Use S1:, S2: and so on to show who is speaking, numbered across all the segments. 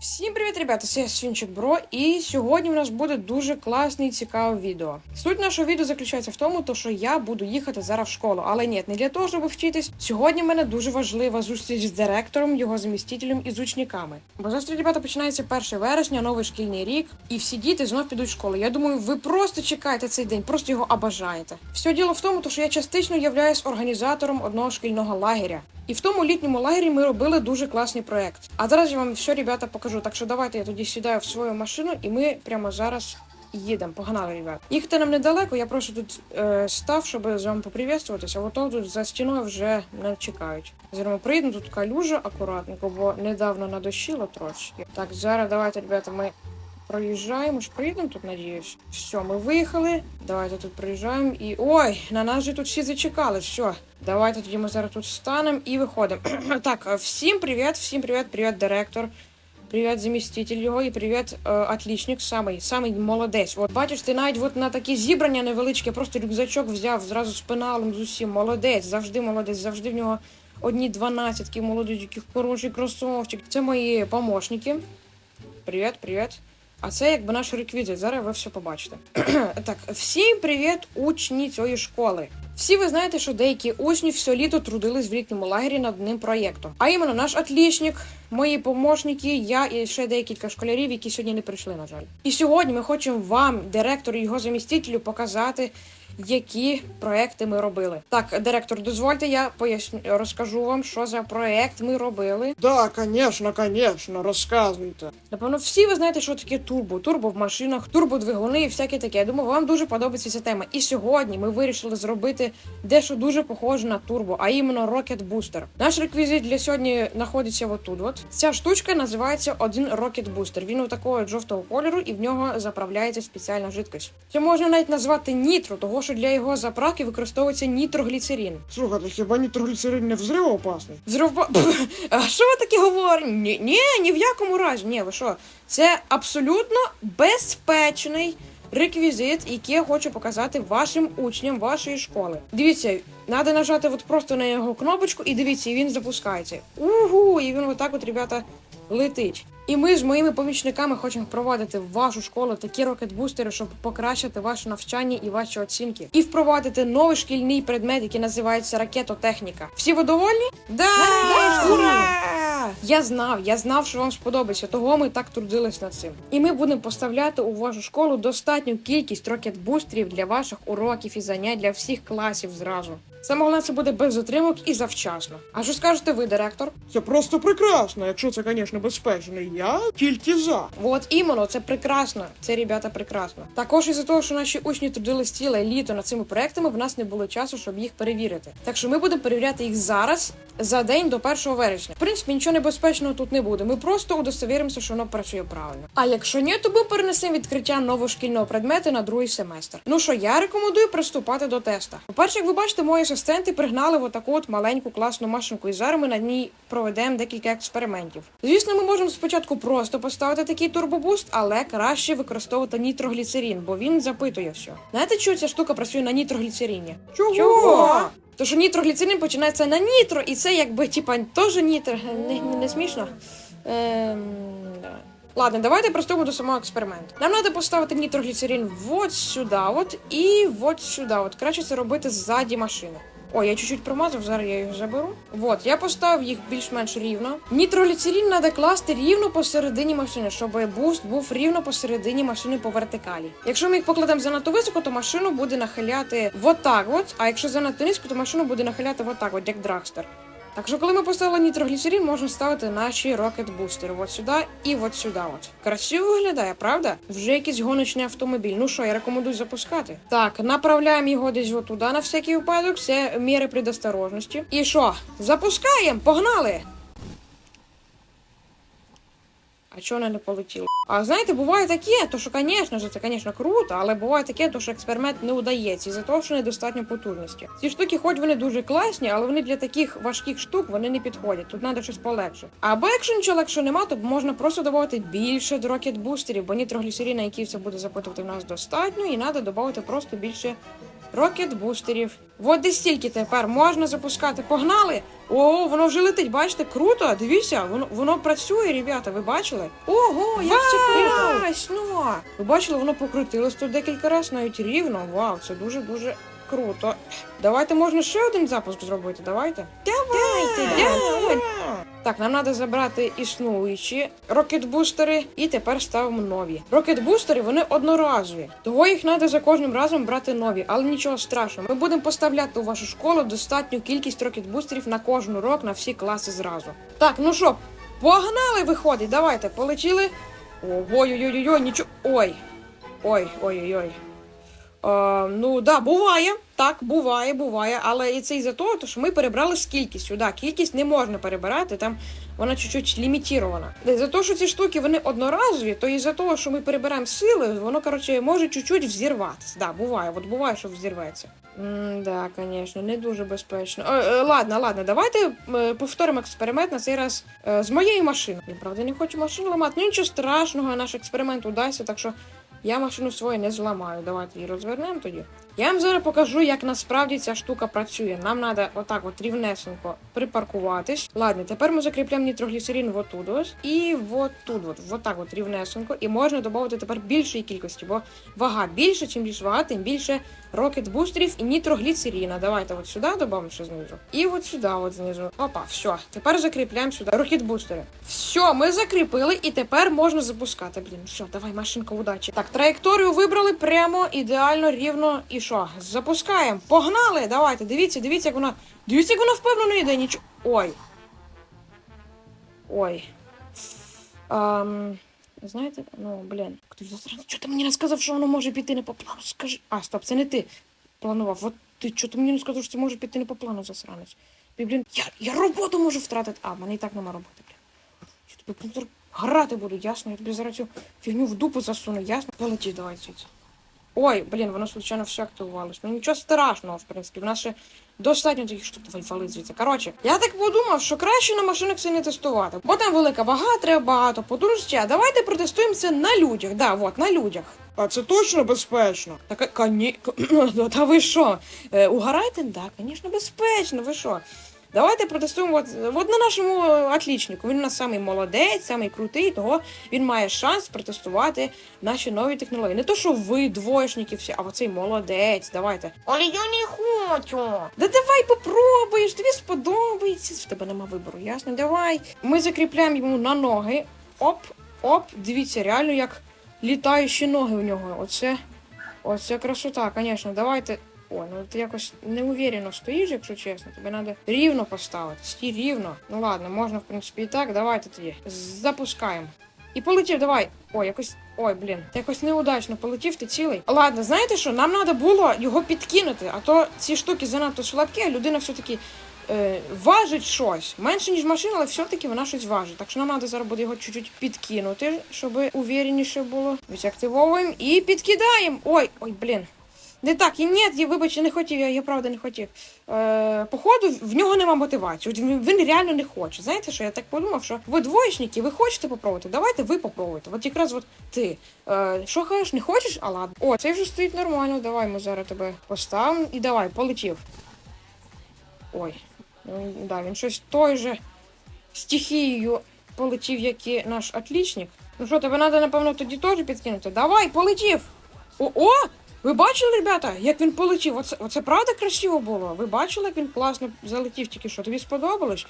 S1: Всім привіт, ребята! Це Свінчик Бро, і сьогодні в нас буде дуже класне і цікаве відео. Суть нашого відео заключається в тому, то, що я буду їхати зараз в школу, але ні, не для того, щоб вчитись. Сьогодні в мене дуже важлива зустріч з директором, його замістителем і з учніками. Бо завтра, ребята, починається 1 вересня, новий шкільний рік, і всі діти знов підуть в школу. Я думаю, ви просто чекаєте цей день, просто його обажаєте. Все діло в тому, то, що я частично являюсь організатором одного шкільного лагеря. І в тому літньому лагері ми робили дуже класний проект. А зараз я вам все, ребята, покажу. Так що давайте я тоді сідаю в свою машину, і ми прямо зараз їдемо. Погнали, ребят. Їхати нам недалеко, я просто тут е, став, щоб з вами поприветствуватися. А то тут за стіною вже не чекають. Зараз ми приїдемо, тут калюжа акуратненько, бо недавно надощило трошки. Так, зараз давайте, ребята, ми проїжджаємо. ж приїдемо тут, надіюсь. Все, ми виїхали. Давайте тут приїжджаємо і. Ой, на нас же тут всі зачекали. Все. Давайте тоді ми зараз тут станемо і виходимо. так, всім привіт, всім привіт, привіт, директор. Привіт, заміститель його і привіт, е, отлічник, самий, самий молодець. От бачиш, ти навіть от на такі зібрання невеличкі, просто рюкзачок взяв зразу з пеналом з усім. Молодець, завжди молодець, завжди в нього одні дванадцятки, молоденький, хороший кросовчик. Це мої помощники. Привіт, привіт. А це якби наш реквізит. Зараз ви все побачите. так, всім привіт, учні цієї школи. Всі ви знаєте, що деякі учні все літо трудились в літньому лагері над одним проєктом. А іменно наш отлічник, мої помощники, я і ще декілька школярів, які сьогодні не прийшли, на жаль. І сьогодні ми хочемо вам, директору і його замістителю, показати. Які проекти ми робили? Так, директор, дозвольте, я поясню, розкажу вам, що за проект ми робили.
S2: Да, конечно, конечно, розказуйте.
S1: Напевно, всі ви знаєте, що таке турбо. Турбо в машинах, турбодвигуни і всяке таке. Я думаю, вам дуже подобається ця тема. І сьогодні ми вирішили зробити дещо дуже похоже на турбо, а іменно Rocket Booster. Наш реквізит для сьогодні знаходиться отут. От ця штучка називається один Rocket Booster. Він у такого жовтого кольору, і в нього заправляється спеціальна жидкость. Це можна навіть назвати нітро, того що для його заправки використовується нітрогліцерин.
S2: Слухайте, хіба нітрогліцерин не взривоопасний?
S1: Зрова... А що ви таке говорите? Ні, ні, ні в якому разі. Ні, ви що? Це абсолютно безпечний реквізит, який я хочу показати вашим учням вашої школи. Дивіться, треба нажати от просто на його кнопочку, і дивіться, і він запускається. Угу, і він отак, от, ребята, летить. І ми з моїми помічниками хочемо впровадити в вашу школу такі рокетбустери, щоб покращити ваше навчання і ваші оцінки, і впровадити новий шкільний предмет, який називається ракетотехніка. Всі ви довольні? Да!
S2: Да!
S1: Ура! Я знав, я знав, що вам сподобається. Того ми так трудились над цим. І ми будемо поставляти у вашу школу достатню кількість рокетбустерів для ваших уроків і занять для всіх класів зразу. Саме головне, це буде без затримок і завчасно. А що скажете ви, директор?
S2: Це просто прекрасно, якщо це, звісно, безпечно. Я тільки за.
S1: От іменно, це прекрасно. Це ребята прекрасно. Також із-за того, що наші учні трудились ціле літо над цими проектами, в нас не було часу, щоб їх перевірити. Так що ми будемо перевіряти їх зараз за день до 1 вересня. В принципі, нічого небезпечного тут не буде. Ми просто удостовіримося, що воно працює правильно. А якщо ні, то ми перенесемо відкриття нового шкільного предмету на другий семестр. Ну що, я рекомендую приступати до теста. По-перше, як ви бачите, мої асистенти пригнали в таку от маленьку класну машинку, і зараз ми на ній проведемо декілька експериментів. Звісно, ми можемо спочатку просто поставити такий турбобуст, але краще використовувати нітрогліцерин, бо він запитує все. Знаєте, чого ця штука працює на нітрогліцерині?
S2: Чого?
S1: То що нітрогліцерин починається на нітро, і це якби типа теж нітро. Не, не, не смішно. Ем, да. Ладно, давайте приступимо до самого експерименту. Нам треба поставити нітрогліцерин от сюди, от і от сюди. От краще це робити ззаді машини. О, я чуть-чуть промазав, зараз я їх заберу. От, я поставив їх більш-менш рівно. Нітрогліцерин треба класти рівно посередині машини, щоб буст був рівно посередині машини по вертикалі. Якщо ми їх покладемо занадто високо, то машину буде нахиляти отак от, а якщо занадто низько, то машину буде нахиляти отак от, як драгстер. Так що, коли ми поставили нітрогліцерин, можна ставити наші рокет-бустери от сюди і от сюди. От. Красиво виглядає, правда? Вже якийсь гоночний автомобіль. Ну що, я рекомендую запускати. Так, направляємо його десь от туди на всякий випадок. Це міри предосторожності. І що? Запускаємо! Погнали! А чого не полетіла? А знаєте, буває таке, то що, звісно ж, це, звісно, круто, але буває таке, то що експеримент не удається із-за того, що недостатньо потужності. Ці штуки, хоч вони дуже класні, але вони для таких важких штук вони не підходять. Тут треба щось полегше. Або якщо нічого легше нема, то можна просто додати більше рокет бустерів, бо нітрогліцерина, який це буде запитувати в нас достатньо, і треба додати просто більше рокет-бустерів. От десь стільки тепер можна запускати. Погнали! О, воно вже летить, бачите? Круто! Дивіться, воно, воно працює, ребята, ви бачили? Ого, як це круто! Ви бачили, воно покрутилось тут декілька разів, навіть рівно. Вау, це дуже-дуже круто. Давайте можна ще один запуск зробити. Давайте. Давайте, давайте. Так, нам треба забрати існуючі рокетбустери і тепер ставимо нові. Рокетбустери вони одноразові, того їх треба за кожним разом брати нові, але нічого страшного. Ми будемо поставляти у вашу школу достатню кількість рокетбустерів на кожен урок на всі класи зразу. Так, ну що, погнали виходить, давайте, полетіли. Нічого. Ой. Ой, ой-ой-ой. Е, ну да, буває. Так, буває, буває. Але і це із-за того, що ми перебрали з кількістю. Да, кількість не можна перебирати, там вона чуть-чуть лімітірована. За те, що ці штуки вони одноразові, то із-за того, що ми перебираємо сили, воно, коротше, може чуть-чуть взірватися. Да, буває, от буває, що взірветься. М, да, звісно, не дуже безпечно. Е, е, ладно, ладно, давайте е, повторимо експеримент на цей раз з моєю машиною. Я правда не хочу машину ламати. Ну нічого страшного, наш експеримент удасться, так що я машину свою не зламаю. Давайте її розвернемо тоді. Я вам зараз покажу, як насправді ця штука працює. Нам треба отак от рівнесенько припаркуватись. Ладно, тепер ми закріпляємо нітрогліцерин вот ось і вот тут от, вот от рівнесенько. І можна додати тепер більшої кількості, бо вага більше, чим більше вага, тим більше рокет бустерів і нітрогліцерина. Давайте от сюди додамо ще знизу. І от сюди, от знизу. Опа, все. Тепер закріпляємо сюди рокет бустери. Все, ми закріпили, і тепер можна запускати. Блін, все, давай, машинка, удачі. Так, траєкторію вибрали прямо, ідеально, рівно. І що? Запускаємо. Погнали! Давайте, дивіться, дивіться, як вона. Дивіться, як вона впевнено йде, нічого. Ой. Ой. Ам... Знаєте, ну, блін. Чого ти мені не сказав, що воно може піти не по плану? Скажи. А, стоп, це не ти планував. От ти чого ти мені не сказав, що це може піти не по плану, засранець. Блін, я, я роботу можу втратити. А, в мене і так нема роботи, блін. Я тобі грати буду, ясно? Я тобі зараз цю фігню в дупу засуну, ясно? Полеті, давай звідси. Ой, блін, воно случайно все активувалось. Ну нічого страшного, в принципі. В нас ще достатньо таких штук. Давай звідси. Коротше, я так подумав, що краще на машинах це не тестувати. Бо там велика вага, треба багато потужності. А давайте протестуємо це на людях. Да, от, на людях.
S2: А це точно безпечно?
S1: Так, коні... Та ви що? Е, угораєте? Да, звісно, безпечно, ви що? Давайте протестуємо от, от на нашому отлічнику. Він у нас самий молодець, самий крутий, того він має шанс протестувати наші нові технології. Не то, що ви двоєшники всі, а оцей молодець. Давайте. Але я не хочу. Да давай попробуєш, тобі сподобається. В тебе нема вибору, ясно? Давай. Ми закріпляємо йому на ноги. Оп, оп. Дивіться, реально як літаючі ноги у нього. Оце. Оце красота, звісно. Давайте. О, ну ти якось неуверенно стоїш, якщо чесно. Тобі треба рівно поставити. Стій рівно. Ну ладно, можна, в принципі, і так. Давайте тоді. Запускаємо. І полетів, давай. Ой, якось. Ой, блін, ти якось неудачно полетів, ти цілий. Ладно, знаєте що? Нам треба було його підкинути, а то ці штуки занадто слабкі, а людина все-таки е, важить щось. Менше, ніж машина, але все-таки вона щось важить. Так що нам треба зараз буде його чуть-чуть підкинути, щоб увереніше було. Відактивовуємо і підкидаємо. Ой, ой, блін. Не так, і ні, я вибач, не хотів, я, я правда не хотів. Е, походу, в нього нема мотивації. Він, реально не хоче. Знаєте що? Я так подумав, що ви двоєчники, ви хочете попробувати? Давайте ви попробуйте. От якраз от ти. Е, що не хочеш? А ладно. О, цей вже стоїть нормально. Давай ми зараз тебе поставимо. І давай, полетів. Ой. Ну, да, він щось той же стихією полетів, як і наш отлічник. Ну що, тебе треба, напевно, тоді теж підкинути. Давай, полетів! О! Ви бачили, ребята, як він полетів? Оце, оце правда красиво було? Ви бачили, як він класно залетів тільки що? Тобі сподобалось?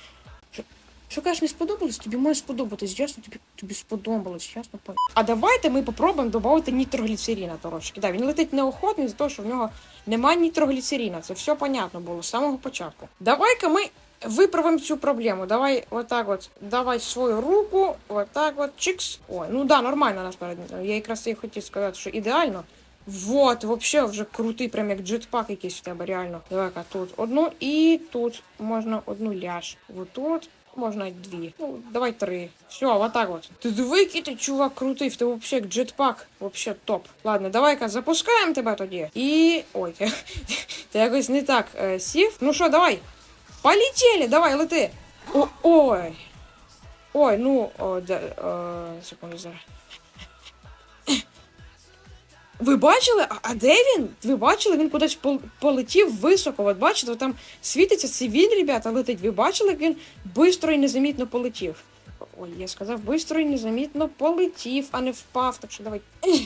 S1: Що, що кажеш, не сподобалось? Тобі має сподобатись, ясно? Тобі, тобі сподобалось, ясно? пон- А давайте ми попробуємо додати нітрогліцерина трошки. Да, він летить неохотно за того, що в нього немає нітрогліцерина. Це все понятно було з самого початку. Давай-ка ми виправимо цю проблему. Давай отак от, давай свою руку, отак от, чикс. Ой, ну да, нормально насправді. Я якраз і хотів сказати, що ідеально. Вот, вообще вже крутий, прям як джетпак якийсь в тебе, реально. Давай-ка тут одну і тут можна одну ляж. Вот тут можна дві. Ну, давай три. Все, вот так от. Ти диви, який ти чувак крутий, в тебе вообще як джетпак. Вообще топ. Ладно, давай-ка запускаємо тебе тоді. І. Ой, ти, ти якось не так е, сів. Ну що, давай. Полетели, давай, лети. О, ой. Ой, ну, о, да, е, секунду зараз. Ви бачили? А, де він? Ви бачили? Він кудись пол- полетів високо. От бачите, там світиться це він, ребята, летить. Ви бачили, як він швидко і незамітно полетів? Ой, я сказав, швидко і незамітно полетів, а не впав. Так що давай.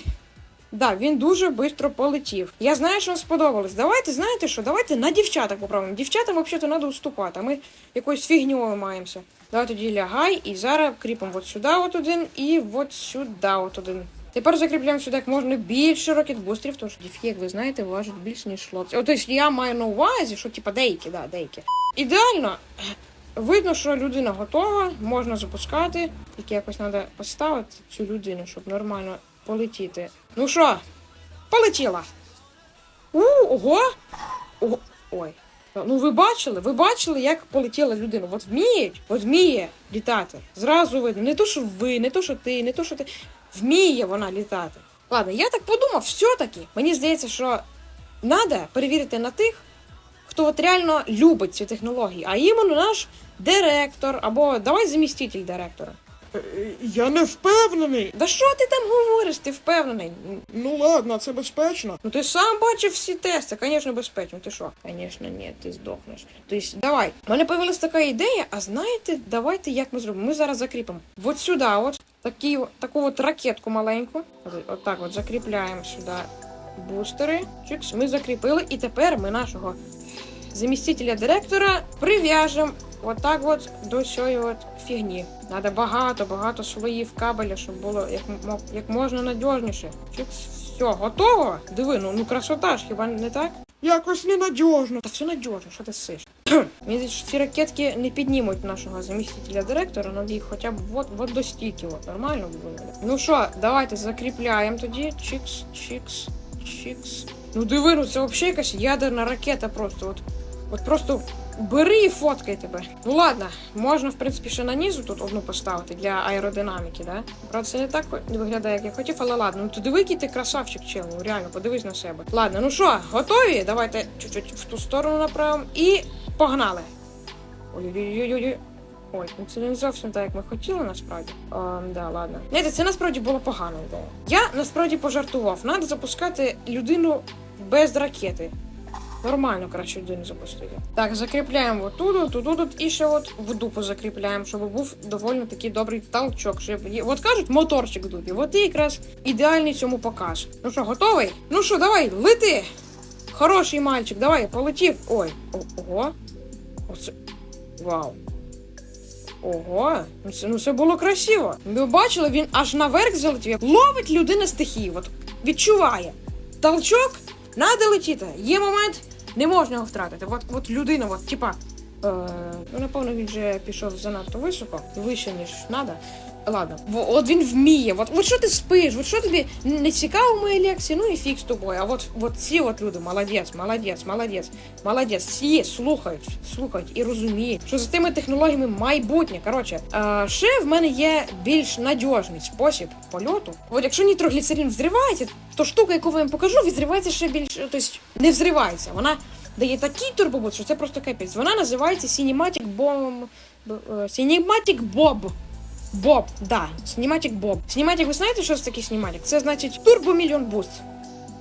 S1: Да, він дуже швидко полетів. Я знаю, що вам сподобалось. Давайте, знаєте що? Давайте на дівчаток поправимо. Дівчатам взагалі треба уступати, а ми якоюсь фігньою маємося. Давай тоді лягай і зараз кріпимо от сюди от один і от сюди от один. Тепер закріпляємо сюди як можна більше рокетбустерів, тому що дівки, як ви знаєте, важать більше, ніж хлопці. От, тобто я маю на увазі, що типа деякі, да, деякі. Ідеально. Видно, що людина готова, можна запускати. Тільки якось треба поставити цю людину, щоб нормально полетіти. Ну що, полетіла. У, ого! Ого. Ой. Ну ви бачили, ви бачили, як полетіла людина. От вміють, от вміє літати. Зразу видно. Не то, що ви, не то, що ти, не то, що ти. Вміє вона літати. Ладно, я так подумав, все-таки. Мені здається, що треба перевірити на тих, хто от реально любить ці технології, а іменно наш директор або давай заміститель директора.
S2: Е, Я не впевнений.
S1: Да що ти там говориш? Ти впевнений?
S2: Ну ладно, це безпечно.
S1: Ну ти сам бачив всі тести, звісно, безпечно. Ти що? Звісно, ні, ти здохнеш. Тобто, давай. У мене появилась така ідея, а знаєте, давайте як ми зробимо? Ми зараз закріпимо. От сюди, от такі, таку от ракетку маленьку. От, от так от закріпляємо сюди бустери. Чикс, ми закріпили, і тепер ми нашого замістителя директора прив'яжемо отак от до цієї от фігні. Надо багато, багато слоїв кабеля, щоб було як, як можна надіжніше. Чикс, все, готово? Диви, ну, ну красота ж, хіба не так?
S2: Якось ненадіжно.
S1: Та все надіжно, що ти сиш? Мені ці ракетки не піднімуть нашого замістителя директора, надо їх хоча б вот, вот до стільки, от, нормально буде. Ну що, давайте закріпляємо тоді. Чікс, чікс, чікс. Ну диви, ну це взагалі якась ядерна ракета просто. От, от просто бери і фоткай тебе. Ну ладно, можна, в принципі, ще на низу тут одну поставити для аеродинаміки, да? Правда, це не так виглядає, як я хотів, але ладно. Ну ти диви, який ти красавчик, чел, ну реально, подивись на себе. Ладно, ну що, готові? Давайте чуть-чуть в ту сторону направимо і погнали. Ой-ой-ой-ой-ой. Ой, ну це не зовсім так, як ми хотіли, насправді. А, да, ладно. Знаєте, це насправді була погана ідея. Я насправді пожартував. Надо запускати людину без ракети. Нормально, краще людину запустити. Так, закріпляємо отут, тут, тут і ще от в дупу закріпляємо, щоб був доволі такий добрий толчок. Щоб... От кажуть, моторчик в дупі. От і якраз ідеальний цьому показ. Ну що, готовий? Ну що, давай, лети! Хороший мальчик, давай, полетів. Ой, ого. Оце. Вау. Ого, ну це, ну це було красиво. Ви бачили, він аж наверх залетів. Ловить людина стихії, от відчуває. Толчок, надо летіти. Є момент, не можна його втратити. От, от людина, от, типа. Е, ну, напевно, він вже пішов занадто високо, вище, ніж треба. Ладно, от він вміє. От, от що ти спиш, от що тобі не цікаво мої лекції, ну і фіг з тобою. А от, от ці от люди, молодець, молодець, молодець, молодець. Всі слухають, слухають і розуміють, що за тими технологіями майбутнє. Коротше, е, ще в мене є більш надіжний спосіб польоту. От якщо нітрогліцерин взривається, то штука, яку я вам покажу, відзривається ще більш, тобто не взривається. Вона дає такий турбобут, що це просто капець. Вона називається Cinematic Bomb... е, Cinematic Bob. Боб, да, Cinematic Bob. Cinematic, ви знаєте, що це таке Cinematic? Це значить турбомільйон буст.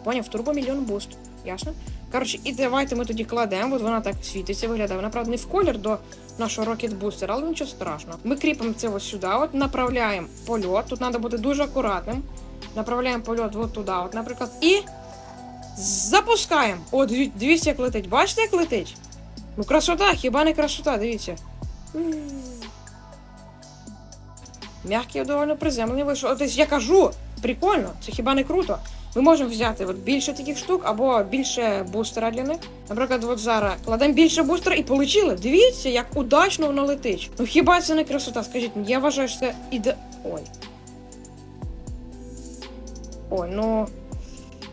S1: Поняв, турбомільйон буст. Ясно? Коротше, і давайте ми тоді кладемо, от вона так світиться, виглядає. Вона, правда, не в колір до нашого Rocket Booster, але нічого страшного. Ми кріпимо це ось сюди, от направляємо польот. Тут треба бути дуже акуратним. Направляємо польот от туди, от, наприклад, і запускаємо. О, диві- дивіться, як летить. Бачите, як летить? Ну, красота, хіба не красота, дивіться. М. Мягкий доволі приземлений вийшов. Тобто я кажу, прикольно, це хіба не круто. Ми можемо взяти от більше таких штук або більше бустера для них. Наприклад, от зараз кладемо більше бустера і полетіли. Дивіться, як удачно воно летить. Ну хіба це не красота? Скажіть, я вважаю, що це іде. Ой. Ой, ну.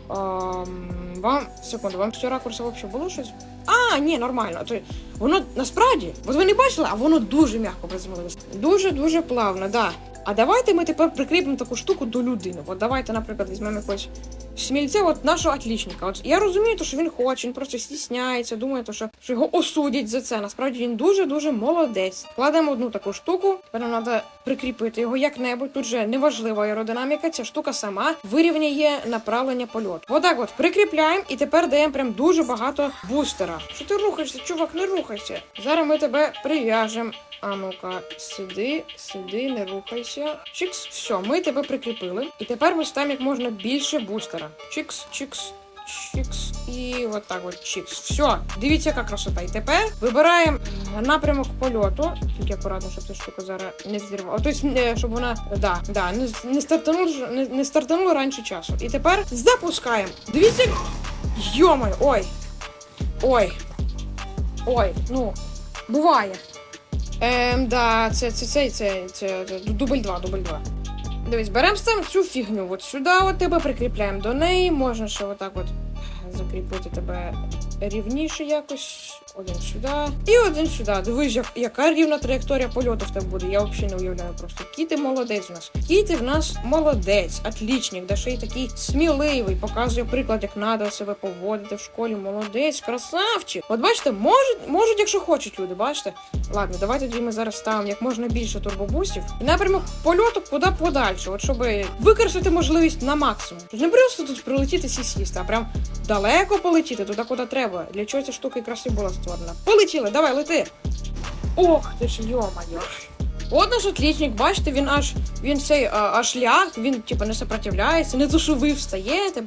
S1: Ам, вам. Секунду, вам з цього ракурсу взагалі було щось? А, ні, нормально. То воно насправді, от ви не бачили, а воно дуже м'яко приземлилось. Дуже дуже плавно, да. А давайте ми тепер прикріпимо таку штуку до людини. От давайте, наприклад, візьмемо якогось смільця, от нашого отлічника. От я розумію, то, що він хоче, він просто стісняється, думає, то, що, що його осудять за це. Насправді він дуже-дуже молодець. Кладемо одну таку штуку. Тепер нам треба прикріпити його як-небудь. Тут же неважлива аеродинаміка, ця штука сама вирівняє направлення польоту. Отак от прикріпляємо і тепер даємо прям дуже багато бустера. Що ти рухаєшся, чувак, не рухайся. Зараз ми тебе прив'яжемо. А ну-ка, сиди, сиди, не рухайся. Чікс, все, ми тебе прикріпили. І тепер ми ставимо як можна більше бустера. Чікс, чікс, чікс. І от так от чікс. Все, дивіться, яка красота. І тепер вибираємо е, напрямок польоту. Тільки акуратно, щоб ця штука зараз не зірвала. Тобто, щоб вона. Да, да, не, не стартанула не, не стартанула раніше часу. І тепер запускаємо. Дивіться. Йомай, ой. Ой. Ой, ну, буває. Ем, да, це, це, це, це, це, це дубль 2, дубль 2. Дивись, беремо ставимо цю фігню от сюди, от тебе прикріпляємо до неї. Можна ще отак от закріпити тебе рівніше якось. Один сюди. І один сюди. Дивись, як, яка рівна траєкторія польоту в тебе буде. Я взагалі не уявляю просто. Кіти молодець у нас. Кіти в нас молодець, отлічник, да ще й такий сміливий, показує приклад, як треба себе поводити в школі. Молодець, красавчик. От бачите, можуть, можуть, якщо хочуть люди, бачите? Ладно, давайте тоді ми зараз ставимо як можна більше турбобустів. І напрямок польоту куди подальше, от щоб використати можливість на максимум. Не просто тут прилетіти і сісти, а прям далеко полетіти, туди, куди треба. Для чого ця штука і була створена. Полетіли, давай, лети. Ох ти ж йо-моє. От наш отлічник, бачите, він аж він цей аж ляг, він типу не сопротивляється, не то, що ви встаєте,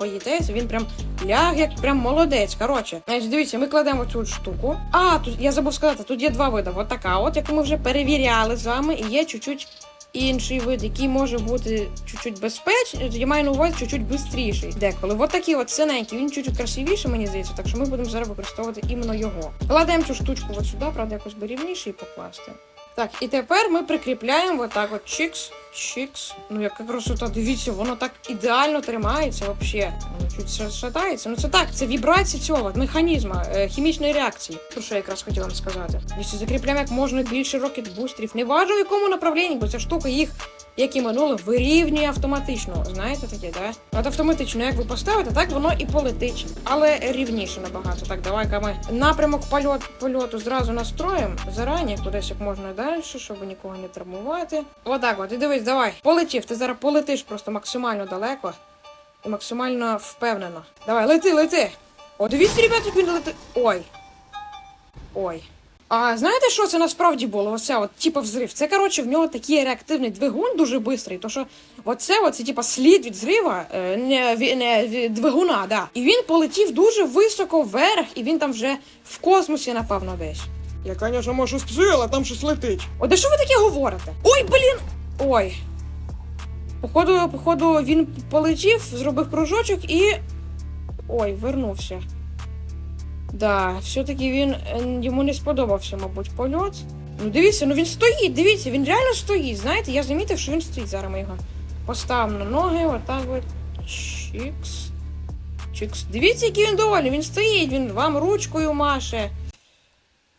S1: він прям ляг, як прям молодець. Коротше, значить, дивіться, ми кладемо цю штуку. А, тут я забув сказати, тут є два види. От от яку ми вже перевіряли з вами, і є чуть-чуть інший вид, який може бути чуть-чуть безпечний. Я маю на увазі чуть-чуть бистріший. Деколи. От такий от синенький, він чуть-чуть красивіший, мені здається, так що ми будемо зараз використовувати іменно його. Кладемо цю штучку от сюди, правда, якось би рівніше і покласти. Так, і тепер ми прикріпляємо отак от чікс, чікс. Ну яка красота, дивіться, воно так ідеально тримається взагалі. Воно чуть шатається. Ну це так, це вібрації цього от, механізма, е, хімічної реакції. Про що я якраз хотіла вам сказати. Дивіться, закріпляємо як можна більше рокет-бустерів. Не важливо в якому направлінні, бо ця штука їх, як і минуло, вирівнює автоматично. Знаєте таке, да? От автоматично, як ви поставите, так воно і полетить. Але рівніше набагато. Так, давай-ка ми напрямок польот, польоту зразу настроїмо зарані, кудись як можна далі, щоб нікого не травмувати. Отак от, і дивись, давай. Полетів, ти зараз полетиш просто максимально далеко і максимально впевнено. Давай, лети, лети. О, дивіться, ребята, він летить. Ой. Ой. А знаєте, що це насправді було? Оце от, типа взрив. Це, коротше, в нього такий реактивний двигун дуже швидкий, то що оце, оце, типа, слід від зрива, е, не, не від двигуна, да. І він полетів дуже високо вверх, і він там вже в космосі, напевно, десь.
S2: Я, конечно, можу сила, там щось летить.
S1: О, де що ви таке говорите? Ой, блін! Ой. Походу, походу, він полетів, зробив кружочок і. Ой, вернувся. Да, все-таки він е, йому не сподобався, мабуть, польот. Ну дивіться, ну він стоїть, дивіться, він реально стоїть. Знаєте, я замітив, що він стоїть. Зараз ми його поставимо на ноги, отак от. Чікс. Чікс. Дивіться, який він довольний. Він стоїть, він вам ручкою маше.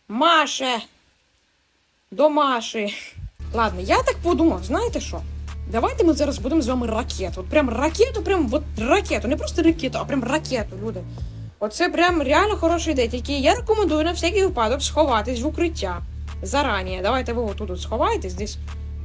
S1: Маше. До Маші. Ладно, я так подумав, знаєте що? Давайте ми зараз будемо з вами ракету. От прям ракету, прям от ракету. Не просто ракету, а прям ракету, люди. Оце прям реально хороша ідея. Тільки я рекомендую на всякий випадок сховатись в укриття. Зарані. Давайте ви отут сховаєтесь десь.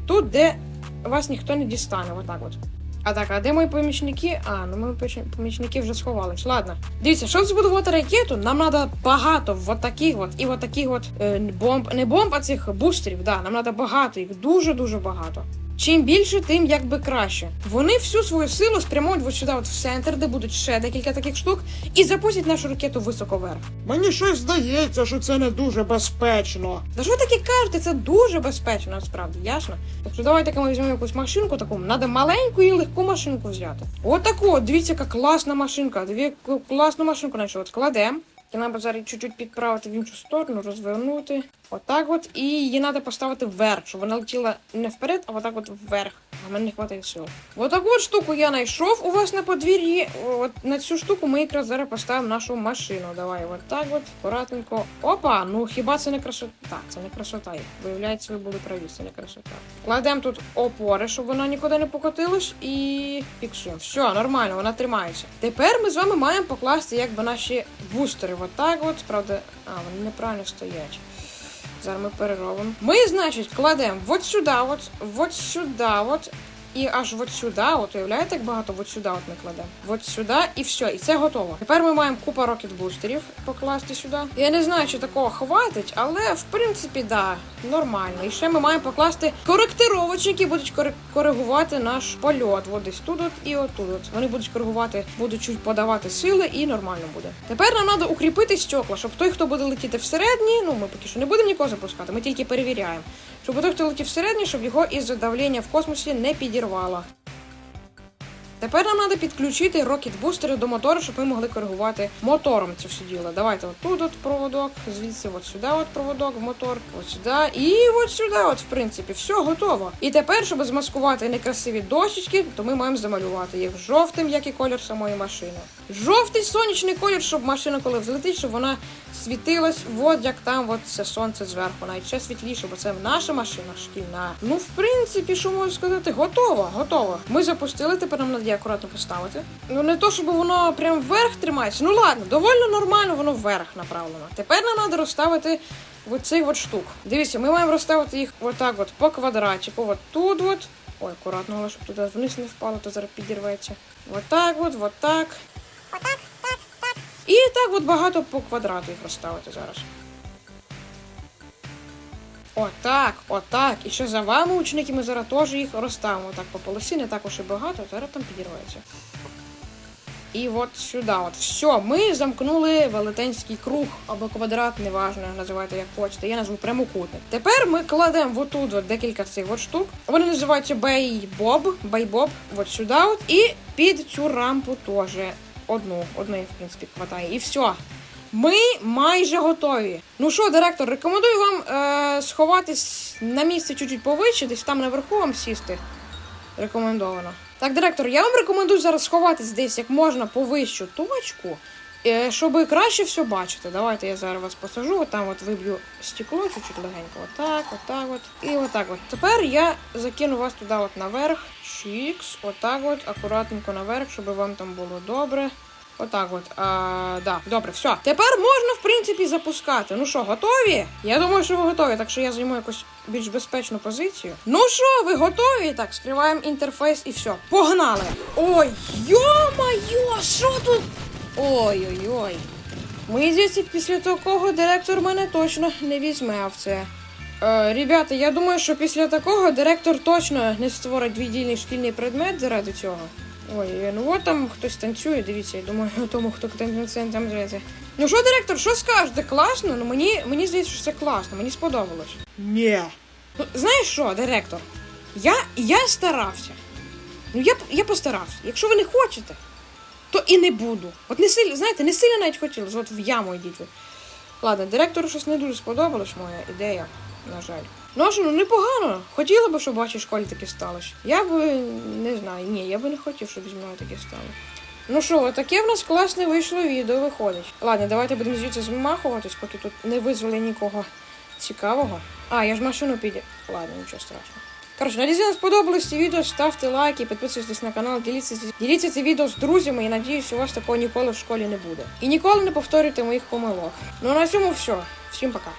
S1: Тут, де вас ніхто не дістане. Отак от. А так, а де мої помічники? А, ну мої помічники вже сховались. Ладно. Дивіться, щоб збудувати ракету, нам треба багато от таких от і от таких от е, бомб, не бомб, а цих бустерів. Да, нам треба багато їх, дуже-дуже багато. Чим більше, тим якби краще. Вони всю свою силу спрямують от сюди, от в центр, де будуть ще декілька таких штук, і запустять нашу ракету високо вверх.
S2: Мені щось здається, що це не дуже безпечно.
S1: Та що таке кажете? Це дуже безпечно, насправді, ясно? Так що давайте ми візьмемо якусь машинку таку. Надо маленьку і легку машинку взяти. От таку, от, дивіться, яка класна машинка. Дві класну машинку знайшов. От кладемо. І нам зараз чуть-чуть підправити в іншу сторону, розвернути. Отак от, і її треба поставити вверх, щоб вона летіла не вперед, а отак от вверх. А мене не вистачає сил. Отаку от штуку я знайшов у вас на подвір'ї. От на цю штуку ми якраз зараз поставимо нашу машину. Давай, от так от, акуратненько. Опа, ну хіба це не красота? Так, це не красота. Виявляється, ви були праві, це не красота. Кладемо тут опори, щоб вона нікуди не покотилась, і фіксуємо. Все, нормально, вона тримається. Тепер ми з вами маємо покласти якби наші бустери. От так от, правда, а, вони неправильно стоять. Зараз ми переробимо. Ми, значить, кладемо от сюди, от, от сюди, от. І аж от сюди, от уявляєте, як багато от сюди от ми кладемо. От сюди і все, і це готово. Тепер ми маємо купа рокет-бустерів покласти сюди. Я не знаю, чи такого хватить, але в принципі, да, нормально. І ще ми маємо покласти коректировочки, які будуть кори- коригувати наш польот. От десь тут от і отут. От. Вони будуть коригувати, будуть чуть подавати сили, і нормально буде. Тепер нам треба укріпити стекла, щоб той, хто буде летіти всередині, ну ми поки що не будемо нікого запускати, ми тільки перевіряємо. Щоб той, хто летів всередині, щоб його із-за давлення в космосі не підірвало. Тепер нам треба підключити рокет-бустери до мотора, щоб ми могли коригувати мотором це все діло. Давайте отут от проводок, звідси от сюди от проводок мотор, от сюди і от сюди, от, в принципі, все готово. І тепер, щоб змаскувати некрасиві дощечки, то ми маємо замалювати їх жовтим, як і колір самої машини. Жовтий сонячний колір, щоб машина, коли взлетить, щоб вона світилась, от як там, от це сонце зверху, навіть ще світліше, бо це наша машина шкільна. Ну, в принципі, що можу сказати, готово, готово. Ми запустили, тепер нам її акуратно поставити. Ну не то, щоб воно прям вверх тримається. Ну ладно, доволі нормально, воно вверх направлено. Тепер нам треба розставити от цих от штук. Дивіться, ми маємо розставити їх отак от по квадратику, от тут от. Ой, акуратно, але щоб туди вниз не впало, то зараз підірветься. Отак от, отак. І так от багато по квадрату їх розставити зараз. Отак, отак. І ще за вами, учники, ми зараз теж їх розставимо. Так по полосі, не також і багато, зараз там підірветься. І от сюди, от все, ми замкнули велетенський круг або квадрат, неважно, називайте як хочете. Я назву прямокутник. Тепер ми кладемо отут от декілька цих от штук. Вони називаються бейбоб, бейбоб, от сюди, от, і під цю рампу теж одну, одної, в принципі, хватає. І все. Ми майже готові. Ну що, директор, рекомендую вам е, сховатись на місце чуть-чуть повище, десь там наверху вам сісти. Рекомендовано. Так, директор, я вам рекомендую зараз сховатись десь як можна повищу точку, е, щоб краще все бачити. Давайте я зараз вас посажу, отам от виб'ю стекло чуть-чуть легенько. Отак, отак от. І отак от. Тепер я закину вас туди от наверх. Чікс, отак от, акуратненько наверх, щоб вам там було добре. Отак от. А, да, добре, все. Тепер можна, в принципі, запускати. Ну що, готові? Я думаю, що ви готові, так що я займу якусь більш безпечну позицію. Ну що, ви готові? Так, скриваємо інтерфейс і все. Погнали! Ой, йо-майо, що тут? Ой-ой-ой. Ми звідси після такого директор мене точно не візьме в це. Е, ребята, я думаю, що після такого директор точно не створить віддільний шкільний предмет заради цього. Ой, ну от там хтось танцює, дивіться, я думаю, тому хто танцює, там здається. Ну що, директор, що скажете? Класно? Ну мені, мені здається, що це класно, мені сподобалось.
S2: Ні.
S1: Ну, знаєш що, директор? Я, я старався. Ну, я, я постарався. Якщо ви не хочете, то і не буду. От не сильно, знаєте, не сильно навіть хотілося, от в яму йдіть. Ладно, директору щось не дуже сподобалось моя ідея, на жаль. Ну що, ну непогано. Хотіла б, щоб в вашій школі таке сталося. Я би не знаю, ні, я би не хотів, щоб зі мною таке стало. Ну що, таке в нас класне вийшло відео виходить. Ладно, давайте будемо звідси змахуватись, поки тут не визвали нікого цікавого. А, я ж машину піде. Ладно, нічого страшного. Коротше, надіюсь, вам сподобалось це відео, ставте лайки, підписуйтесь на канал, діліться, діліться це відео з друзями і надіюсь, у вас такого ніколи в школі не буде. І ніколи не повторюйте моїх помилок. Ну на цьому все. Всім пока.